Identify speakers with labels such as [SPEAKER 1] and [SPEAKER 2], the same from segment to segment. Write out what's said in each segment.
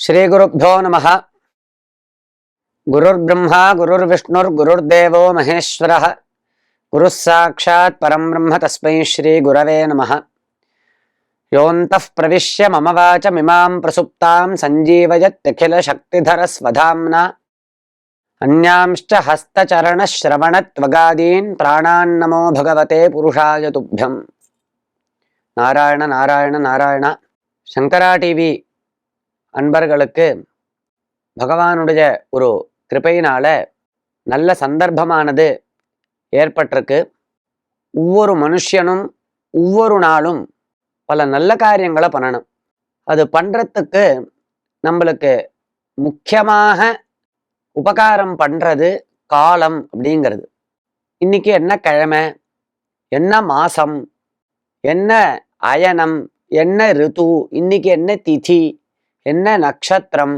[SPEAKER 1] శ్రీగురుభ్యో నమ గురుర్బ్రహ్మ గురుర్విష్ణుర్గురుర్దేవో మహేశ్వర గురుస్సాక్షాత్ పరం బ్రహ్మ తస్మై శ్రీగురవే నమ యోంతః ప్రవిశ్య మమ వాచమిమాం ప్రసుప్తాం సంజీవయత్యఖిలశక్తిధరస్వధామ్నా అన్యాంశ్చ హస్తచరణశ్రవణత్వగాదీన్ ప్రాణాన్నమో భగవతే పురుషాయ తుభ్యం నారాయణ నారాయణ నారాయణ శంకరా టీవీ அன்பர்களுக்கு பகவானுடைய ஒரு கிருபையினால நல்ல சந்தர்ப்பமானது ஏற்பட்டிருக்கு. ஒவ்வொரு மனுஷனும் ஒவ்வொரு நாளும் பல நல்ல காரியங்களை பண்ணணும். அது பண்ணுறதுக்கு நம்மளுக்கு முக்கியமாக உபகாரம் பண்ணுறது காலம் அப்படிங்கிறது. இன்னைக்கு என்ன கிழமை என்ன மாசம் என்ன அயனம் என்ன ரிது இன்னைக்கு என்ன திதி என்ன நட்சத்திரம்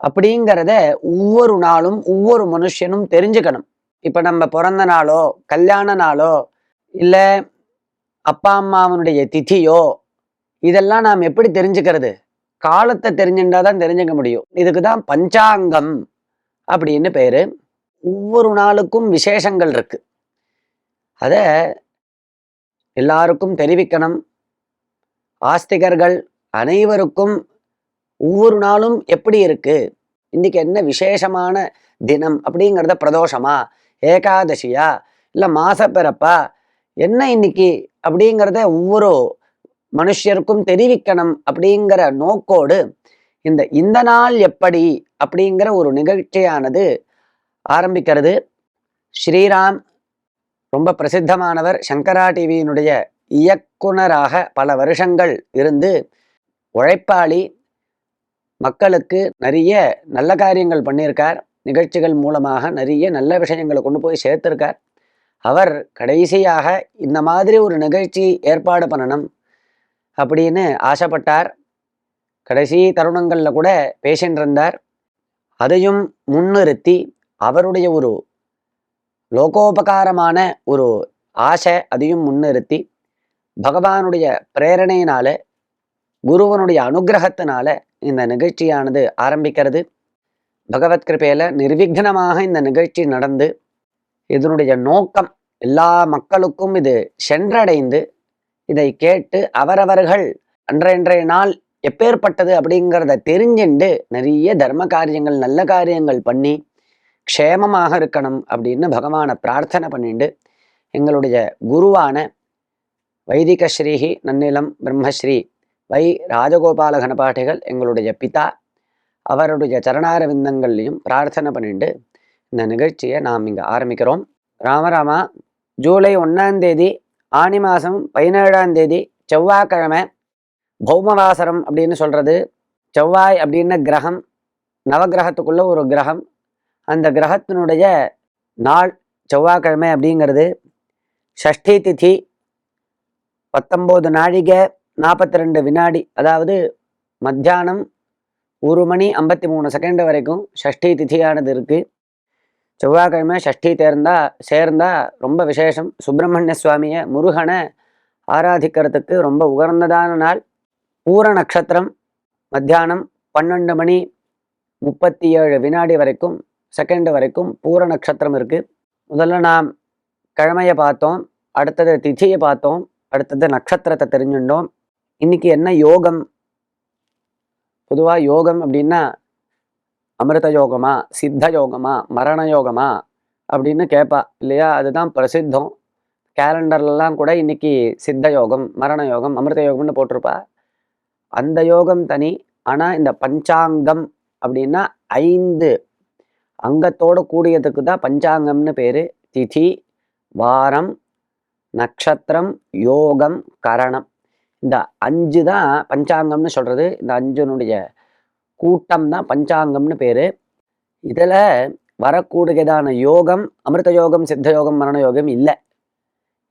[SPEAKER 1] அப்படிங்கிறத ஒவ்வொரு நாளும் ஒவ்வொரு மனுஷனும் தெரிஞ்சுக்கணும். இப்போ நம்ம பிறந்த நாளோ கல்யாண நாளோ இல்லை அப்பா அம்மாவனுடைய திதியோ இதெல்லாம் நாம் எப்படி தெரிஞ்சுக்கிறது? காலத்தை தெரிஞ்சுட்டாதான் தெரிஞ்சுக்க முடியும். இதுக்கு தான் பஞ்சாங்கம் அப்படின்னு பேர். ஒவ்வொரு நாளுக்கும் விசேஷங்கள் இருக்கு. அதை எல்லாருக்கும் தெரிவிக்கணும். ஆஸ்திகர்கள் அனைவருக்கும் ஒவ்வொரு நாளும் எப்படி இருக்கு? இன்னைக்கு என்ன விசேஷமான தினம் அப்படிங்கிறத பிரதோஷமா? ஏகாதசியா? இல்லை மாசப்பிறப்பா? என்ன இன்னைக்கு? அப்படிங்கிறத ஒவ்வொரு மனுஷருக்கும் தெரிவிக்கணும் அப்படிங்கிற நோக்கோடு இந்த இந்த நாள் எப்படி? அப்படிங்கிற ஒரு நிகழ்ச்சியானது ஆரம்பிக்கிறது. ஸ்ரீராம் ரொம்ப பிரசித்தமானவர். சங்கரா டிவியினுடைய இயக்குனராக பல வருஷங்கள் இருந்து உழைப்பாளி மக்களுக்கு நிறைய நல்ல காரியங்கள் பண்ணியிருக்கார். நிகழ்ச்சிகள் மூலமாக நிறைய நல்ல விஷயங்களை கொண்டு போய் சேர்த்துருக்கார். அவர் கடைசியாக இந்த மாதிரி ஒரு நிகழ்ச்சி ஏற்பாடு பண்ணணும் அப்படின்னு ஆசைப்பட்டார். கடைசி தருணங்களில் கூட பேசின்னு இருந்தார். அதையும் முன்னிறுத்தி அவருடைய ஒரு லோகோபகாரமான ஒரு ஆசை அதையும் முன்னிறுத்தி பகவானுடைய பிரேரணையினால குருவனுடைய அனுகிரகத்தினால இந்த நிகழ்ச்சியானது ஆரம்பிக்கிறது. பகவத் கிருபையில நிர்விக்னமாக இந்த நிகழ்ச்சி நடந்து இதனுடைய நோக்கம் எல்லா மக்களுக்கும் இது சென்றடைந்து இதை கேட்டு அவரவர்கள் அன்றைய நாள் எப்பேற்பட்டது அப்படிங்கிறத தெரிஞ்சுண்டு நிறைய தர்ம காரியங்கள் நல்ல காரியங்கள் பண்ணி க்ஷேமமாக இருக்கணும் அப்படின்னு பகவானை பிரார்த்தனை பண்ணிண்டு எங்களுடைய குருவான வைதிக ஸ்ரீஹி நன்னிலம் பிரம்மஸ்ரீ வை ராஜகோபால கணபாட்டிகள் எங்களுடைய பிதா. அவருடைய சரணாரவிந்தங்கள்லையும் பிரார்த்தனை பண்ணிட்டு இந்த நிகழ்ச்சியை நாம் இங்கே ஆரம்பிக்கிறோம். ராமராமா ஜூலை ஒன்றாம் தேதி ஆனி மாதம் பதினேழாம் தேதி செவ்வாய்க்கிழமை பௌமவாசரம் அப்படின்னு சொல்கிறது செவ்வாய் அப்படின்ன கிரகம் நவகிரகத்துக்குள்ள ஒரு கிரகம். அந்த கிரகத்தினுடைய நாள் செவ்வாய்க்கிழமை அப்படிங்கிறது. ஷஷ்டி திதி பத்தொம்போது நாழிகை நாற்பத்தி ரெண்டு வினாடி அதாவது மத்தியானம் ஒரு மணி ஐம்பத்தி மூணு செகண்ட் வரைக்கும் ஷஷ்டி திதியானது இருக்குது செவ்வாய்க்கிழமை ஷஷ்டி தேர்ந்தா சேர்ந்தா ரொம்ப விசேஷம். சுப்பிரமணிய சுவாமியை முருகனை ஆராதிக்கிறதுக்கு ரொம்ப உகர்ந்ததான நாள். பூர நட்சத்திரம் மத்தியானம் பன்னெண்டு மணி முப்பத்தி ஏழு வினாடி வரைக்கும் செகண்ட் வரைக்கும் பூர நட்சத்திரம் இருக்குது முதல்ல நாம் கிழமையை பார்த்தோம் அடுத்தது திதியை பார்த்தோம் அடுத்தது நட்சத்திரத்தை தெரிஞ்சுட்டோம். இன்னைக்கு என்ன யோகம்? பொதுவாக யோகம் அப்படின்னா அமிர்த யோகமா சித்த யோகமா மரண யோகமா அப்படின்னு கேட்பா இல்லையா? அதுதான் பிரசித்தம். கேலண்டர்லலாம் கூட இன்னைக்கு சித்த யோகம் மரண யோகம் அமிர்த யோகம்னு போட்டிருப்பா. அந்த யோகம் தனி. ஆனால் இந்த பஞ்சாங்கம் அப்படின்னா ஐந்து. அங்கத்தோடு கூடியதுக்கு தான் பஞ்சாங்கம்னு பேர். திதி வாரம் நட்சத்திரம் யோகம் கரணம். இந்த அஞ்சு தான் பஞ்சாங்கம்னு சொல்கிறது இந்த அஞ்சுனுடைய கூட்டம் தான் பஞ்சாங்கம்னு பேர். இதில் வரக்கூடியதான யோகம் அமிர்த யோகம் சித்த யோகம் மரண யோகம் இல்லை.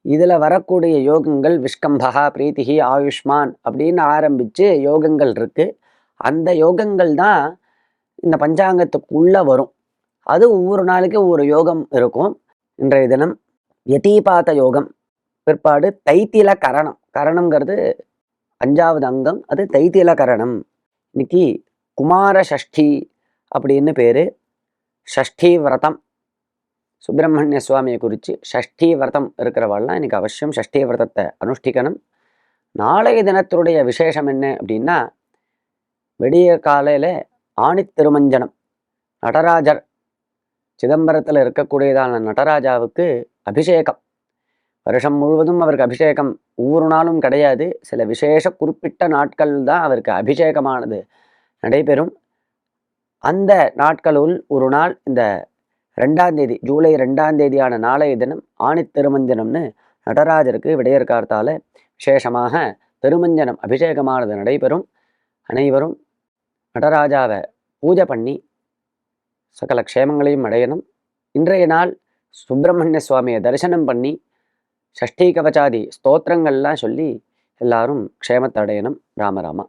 [SPEAKER 1] இதில் வரக்கூடிய யோகங்கள் விஷ்கம்பகா பிரீத்திகி ஆயுஷ்மான் அப்படின்னு ஆரம்பித்து யோகங்கள் இருக்குது அந்த யோகங்கள் தான் இந்த பஞ்சாங்கத்துக்குள்ளே வரும். அது ஒவ்வொரு நாளைக்கு ஒவ்வொரு யோகம் இருக்கும். இன்றைய தினம் யதீபாத யோகம். பிற்பாடு தைத்தில கரணம் கரணம்ங்கிறது அஞ்சாவது அங்கம் அது தைத்தில கரணம். இன்னைக்கு குமார சஷ்டி அப்படின்னு பேர். ஷஷ்டி விரதம். சுப்பிரமணிய சுவாமியை குறித்து ஷஷ்டி விரதம் இருக்கிறவாள்லாம் இன்றைக்கி அவசியம் ஷஷ்டி விரதத்தை அனுஷ்டிக்கணும். நாளைய தினத்தினுடைய விசேஷம் என்ன அப்படின்னா விடிய காலையில் ஆணி திருமஞ்சனம். நடராஜர் சிதம்பரத்தில் இருக்கக்கூடியதான நடராஜாவுக்கு அபிஷேகம். வருஷம் முழுவதும் அவருக்கு அபிஷேகம் ஒவ்வொரு நாளும் கிடையாது. சில விசேஷ குறிப்பிட்ட நாட்கள் தான் அவருக்கு அபிஷேகமானது நடைபெறும். அந்த நாட்களுள் ஒரு நாள் இந்த ரெண்டாம் தேதி ஜூலை ரெண்டாம் தேதியான நாளைய தினம் ஆணி திருமஞ்சனம்னு நடராஜருக்கு விடையற்கார்த்தால விசேஷமாக திருமஞ்சனம் அபிஷேகமானது நடைபெறும். அனைவரும் நடராஜாவை பூஜை பண்ணி சகல க்ஷேமங்களையும் அடையணும். இன்றைய நாள் சுப்பிரமணிய சுவாமியை தரிசனம் பண்ணி ஷஷ்டி கவச்சாதி ஸ்தோத்திரங்கள்லாம் சொல்லி எல்லாரும் க்ஷேமத்தடையணும். ராமராமா